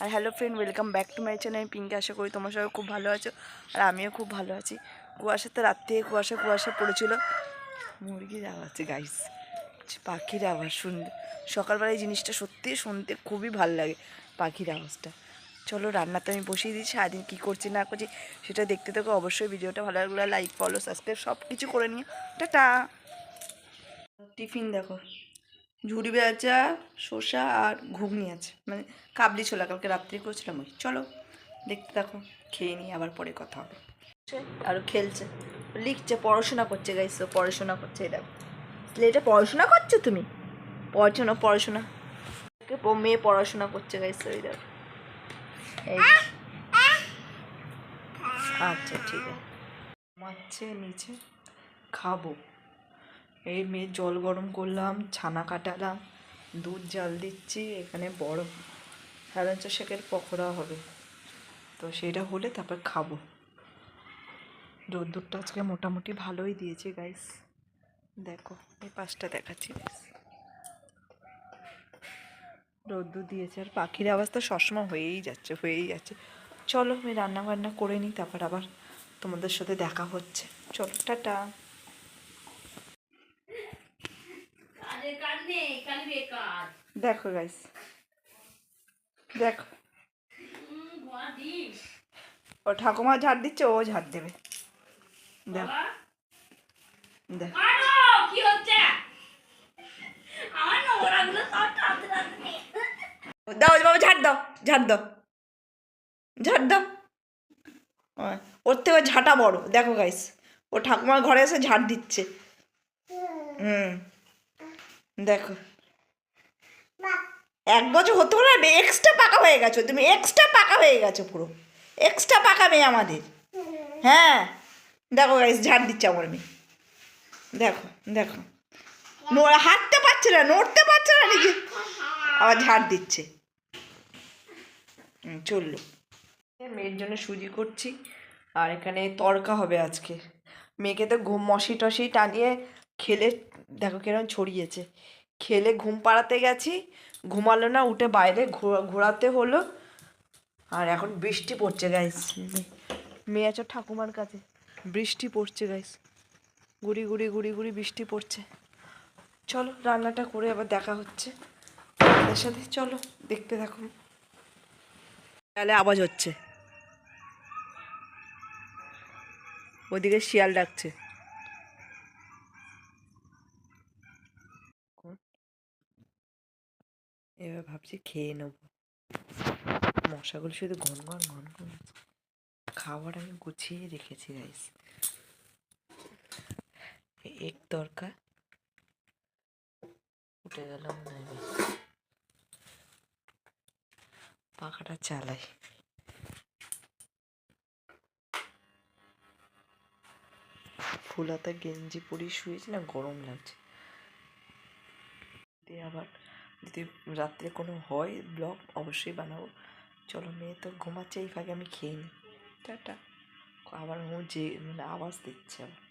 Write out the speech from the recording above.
R hello friend welcome back to my channel Pinki, আশা করি তোমার সবাই খুব ভালো আছো। আর আমিও খুব ভালো আছি। কুয়াশাতে রাত থেকে কুয়াশা কুয়াশা পড়েছিল। মুরগির আওয়াজ গাইস পাখির আওয়াজ শুনতে সকালবেলা এই জিনিসটা সত্যি শুনতে খুবই ভালো লাগে, পাখির আওয়াজটা। চলো, রান্নাতে আমি বসিয়ে দিচ্ছি। সারাদিন কী করছি, না করছি, সেটা দেখতে থাকো। অবশ্যই ভিডিওটা ভালো লাগলে লাইক ফলো সাবস্ক্রাইব সব কিছু করে নিও। টাটা। টিফিন দেখো। ঝুড়ি বেচা শসা আর ঘুগনি আছে। মানে কাবলি ছোলা, কালকে রাত্রে করেছিলাম ওই। চলো, দেখতে দেখো খেয়ে নিই আবার পরে কথা হবে। আর খেলছে, লিখছে, পড়াশোনা করছে গাইস পড়াশোনা করছে এটা এটা পড়াশোনা করছ তুমি? পড়াশোনা। পড়াশোনা মেয়ে পড়াশোনা করছে ওই দেখো। এই। আচ্ছা ঠিক আছে। মাচ্ছে নিচে, খাব। এই মেয়ে জল গরম করলাম, ছানা কাটালাম, দুধ জাল দিচ্ছি, এখানে বড় হেলাঞ্চা শেকের পকোড়া হবে। তো সেটা হলে তারপর খাব। রোদ্দুরটা আজকে মোটামুটি ভালোই দিয়েছে গাইস দেখো, এই পাশটা দেখাচ্ছি। রোদ্দুর দিয়েছে, আর পাখির আওয়াজ তো সবসময় হয়েই যাচ্ছে হয়েই যাচ্ছে। চলো, আমি রান্না বান্না করে নিই, তারপর আবার তোমাদের সাথে দেখা হচ্ছে। চলো, টাটা কাজের কাজ নেই খালি বেকার দেখো গাইস দেখো। ও ঠাকুমা ঝাড় দিচ্ছে ও ঝাড় দেবে। দেখ। দেখ। কি হচ্ছে? দাও বাবা ঝাড় দাও ঝাড় দাও। ঝাড় দাও। ওর থেকে ঝাঁটা বড়। দেখো গাইস ও ঠাকুমার ঘরে এসে ঝাড় দিচ্ছে। হুম। দেখো। এক বছর হতে হলো না এক্সট্রা পাকা হয়ে গেছো তুমি এক্সট্রা পাকা হয়ে গেছো পুরো। এক্সট্রা পাকা মেয়ে আমাদের। হ্যাঁ। দেখো গাইস ঝাড় দিচ্ছে আমার মেয়ে। দেখো দেখো। হাঁটতে পারছে না নড়তে পারছে না নিজে। আবার ঝাড় দিচ্ছে। চলল। মেয়ের জন্য সুজি করছি। আর এখানে তরকা হবে আজকে। মেয়েকে তো ঘুম মশি টসি টানিয়ে খেলে দেখো কিরম ছড়িয়েছে। খেলে ঘুম পাড়াতে গেছি ঘুমালো না উঠে বাইরে ঘোরা- ঘোরাতে হলো। আর এখন বৃষ্টি পড়ছে গাইস মেয়ে আছে ঠাকুমার কাছে। বৃষ্টি পড়ছে গাইস গুড়ি গুড়ি গুড়ি গুড়ি বৃষ্টি পড়ছে। চলো রান্নাটা করে আবার দেখা হচ্ছে। আপনাদের সাথে চলো দেখতে থাকুন তাহলে আওয়াজ হচ্ছে। ওদিকে শিয়াল ডাকছে। এবার ভাবছি খেয়ে নেব। মশাগুলো শুধু ঘন ঘন ঘন ঘন। খাবার আমি গুছিয়ে রেখেছি গাইস এক দরকার উঠে গেলাম না পাখাটা চালাই। ফুলাতে গেঞ্জি পরিয়ে শুয়েছি না, গরম লাগছে। আবার যদি রাত্রে কোনো হয় ব্লগ অবশ্যই বানাবো। চলো মেয়ে তো ঘুমাচ্ছে এই ফাঁকে আমি খেয়ে নিই টাটা। আবার ও যে মানে আওয়াজ দিচ্ছে আবার।